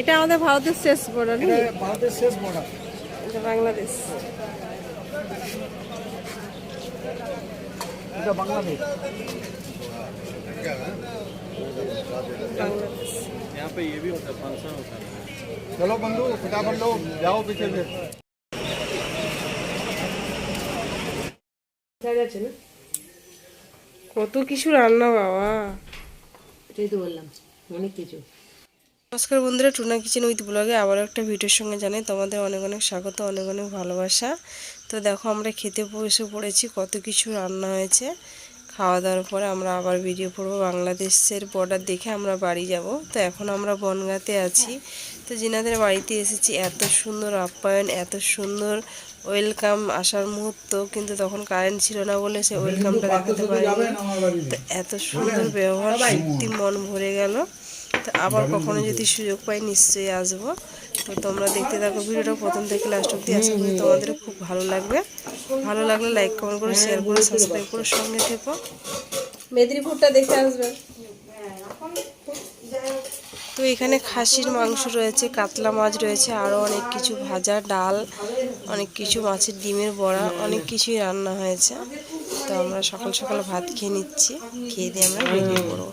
এটা আমাদের ভারতের শেষ বর্ডার এটা ভারতের শেষ বর্ডার এটা বাংলাদেশ এটা বাংলাদেশ বাংলাদেশ यहाँ पे ये भी होता है फंक्शन होता है चलो बंधु फटाफट लो जाओ पीछे से আছে না কত কিছু রান্না বাবা এটাই তো বললাম অনেক কিছু নমস্কার বন্ধুরা, টুনা কিচেন উইথ ব্লগে আবারও একটা ভিডিওর সঙ্গে জানাই তোমাদের অনেক অনেক স্বাগত, অনেক অনেক ভালোবাসা। তো দেখো, আমরা খেতে বসে পড়েছি, কত কিছু রান্না হয়েছে। খাওয়া দাওয়ার পরে আমরা আবার ভিডিও করব বাংলাদেশের বর্ডার দেখে আমরা বাড়ি যাব। তো এখন আমরা বনগাঁতে আছি। তো জিনাদের বাড়িতে এসেছি, এত সুন্দর আপ্যায়ন, এত সুন্দর ওয়েলকাম আসার মুহূর্ত, কিন্তু তখন কারেন্ট ছিল না বলে সে ওয়েলকামটা দেখাতে পারিনি। তো এত সুন্দর ব্যবহার, সত্যি মন ভরে গেল। আবার কখনো যদি সুযোগ পাই, নিশ্চয়ই আসব। তো তোমরা দেখতে থাকো ভিডিওটা, প্রথম থেকে লাস্ট অব্দি করি তোমাদের খুব ভালো লাগবে। ভালো লাগলে লাইক কমেন্ট করে শেয়ার করে সাবস্ক্রাইব করে সঙ্গে থেকো। মেদিনীপুরটা দেখে আসবে। তো এখানে খাসির মাংস রয়েছে, কাতলা মাছ রয়েছে আরও অনেক কিছু ভাজা, ডাল, অনেক কিছু মাছের ডিমের বড়া, অনেক কিছুই রান্না হয়েছে। তো আমরা সকাল সকাল ভাত খেয়ে নিচ্ছি। খেয়ে দিয়ে আমরা বেরিয়ে পড়ব।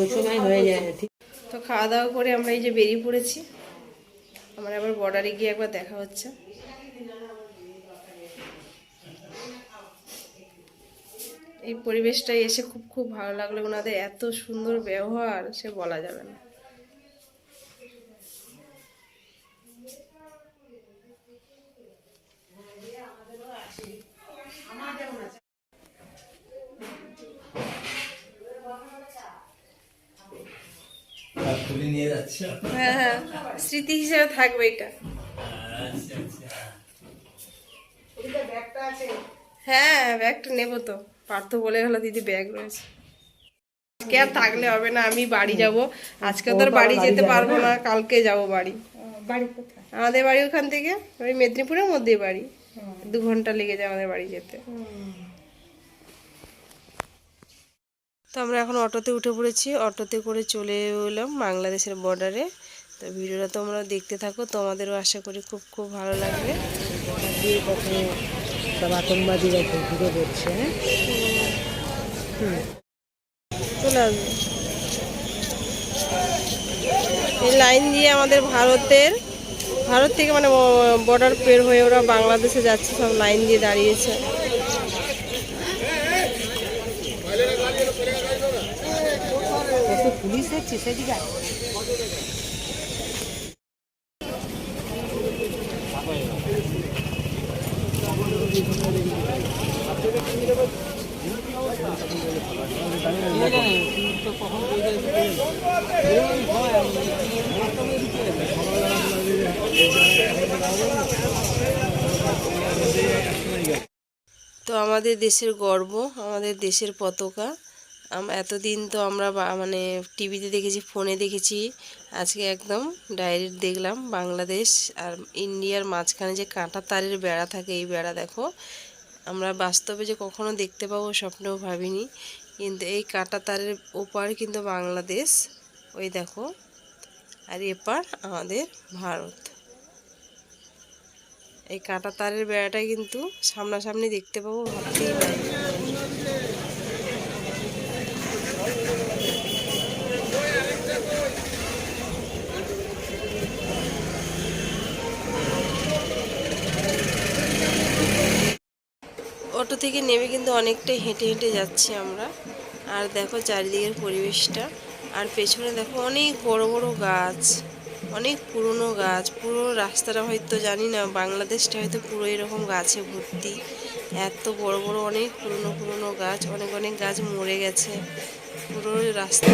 ওই সময় হয়ে যায় না ঠিক। তো খাওয়া দাওয়া করে আমরা এই যে বেরিয়ে পড়েছি। আমার আবার বর্ডারে গিয়ে একবার দেখা হচ্ছে। এই পরিবেশটাই এসে খুব খুব ভালো লাগল। ওনাদের এত সুন্দর ব্যবহার সে বলা যাবে না। তুলে নিয়ে যাচ্ছে হ্যাঁ হ্যাঁ। স্মৃতি হিসেবে থাকবে এটা। হ্যাঁ ব্যাগটা নেব তো। পার্থ বলে গেল দিদি ব্যাগ রয়েছে। আজকে আর থাকলে হবে না আমি বাড়ি যাব। আজকে তো আর বাড়ি যেতে পারব না? কালকে যাব বাড়ি। বাড়ি আমাদের বাড়ি ওখান থেকে ওই মেদিনীপুরের মধ্যেই বাড়ি। দু ঘণ্টা লেগে যায় আমাদের বাড়ি যেতে। তো আমরা এখন অটোতে উঠে পড়েছি। অটোতে করে চলে এলাম বাংলাদেশের বর্ডারে তো ভিডিওটা তোমরা দেখতে থাকো তোমাদেরও আশা করি খুব খুব ভালো লাগবে। দিয়ে কত সব আতঙ্কবাদীরা ঘুরে করছে হ্যাঁ? চলে আসবে। এই লাইন দিয়ে আমাদের ভারতের ভারত থেকে মানে বর্ডার পের হয়ে ওরা বাংলাদেশে যাচ্ছে সব লাইন দিয়ে দাঁড়িয়েছে। কত পুলিশ দেখছি সেদিকে তো আমাদের দেশের গর্ব আমাদের দেশের পতাকা। এতদিন তো আমরা মানে টিভিতে দেখেছি, ফোনে দেখেছি, আজকে একদম ডাইরেক্ট দেখলাম বাংলাদেশ আর ইন্ডিয়ার মাঝখানে যে কাঁটা তারের বেড়া থাকে, এই বেড়া দেখো। আমরা বাস্তবে যে কখনো দেখতে পাবো স্বপ্নেও ভাবিনি, কিন্তু এই কাঁটা তারের ওপার কিন্তু বাংলাদেশ, ওই দেখো। আর এপার আমাদের ভারত। এই কাঁটা তারের বেড়াটা কিন্তু সামনাসামনি দেখতে পাবো, ভাবতেই পারি থেকে নেমে কিন্তু অনেকটা হেঁটে হেঁটে যাচ্ছি আমরা। আর দেখো চারিদিকের পরিবেশটা। আর পেছনে দেখো অনেক বড় বড় গাছ, অনেক পুরনো গাছ। পুরো রাস্তাটা হয়তো জানি না, বাংলাদেশটা হয়তো পুরো এরকম গাছে ভর্তি। এত বড় বড় অনেক পুরনো পুরনো গাছ, অনেক অনেক গাছ মরে গেছে। পুরো রাস্তা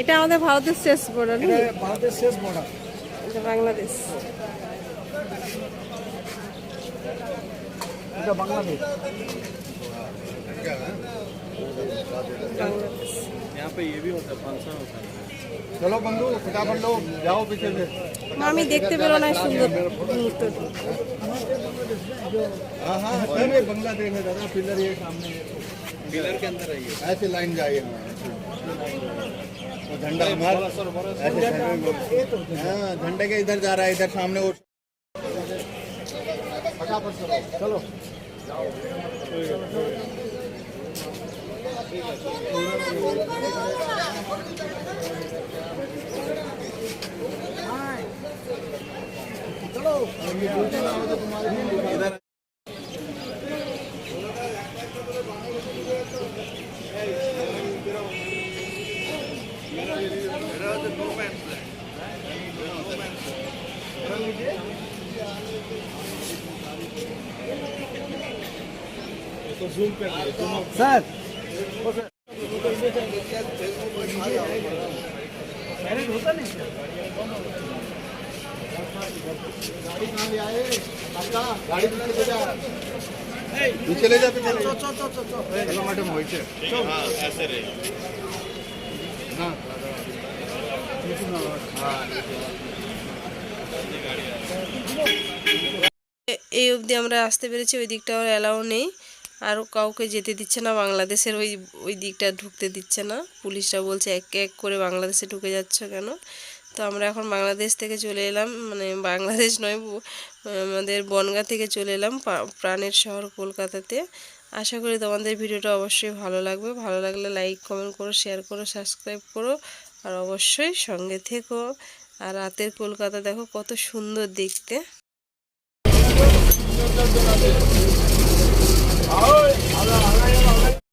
এটা আমাদের ভারতের শেষ বর্ডার এটা ভারতের শেষ বর্ডার এটা বাংলাদেশ এটা বাংলাদেশ यहाँ पे ये भी होता है फंक्शन होता है चलो बंधु फटाफट लो जाओ पीछे से আমি দেখতে পেলো না সুন্দর মুহূর্ত हाँ हाँ सही में बांग्लादेश है दादा पिलर ये सामने है। पिलर के अंदर आइए ऐसे लाइन जाइए तो झंडा हमारा हाँ, झंडे के इधर जा रहा है इधर सामने वो चलो। चलो। इधर স্যার। এই অবধি আমরা আসতে পেরেছি ওই দিকটা আমার অ্যালাউ নেই। আর কাউকে যেতে দিচ্ছে না, বাংলাদেশের ওই ওই দিকটা ঢুকতে দিচ্ছে না। পুলিশরা বলছে এক এক করে বাংলাদেশে ঢুকে যাচ্ছ কেন? তো আমরা এখন বাংলাদেশ থেকে চলে এলাম মানে বাংলাদেশ নয় আমাদের বনগা থেকে চলে এলাম প্রাণের শহর কলকাতাতে। আশা করি তোমাদের ভিডিওটা অবশ্যই ভালো লাগবে। ভালো লাগলে লাইক কমেন্ট করো শেয়ার করো সাবস্ক্রাইব করো, আর অবশ্যই সঙ্গে থেকো। আর রাতের কলকাতা দেখো কত সুন্দর দেখতে। 好嘞，好的 ơi, 好了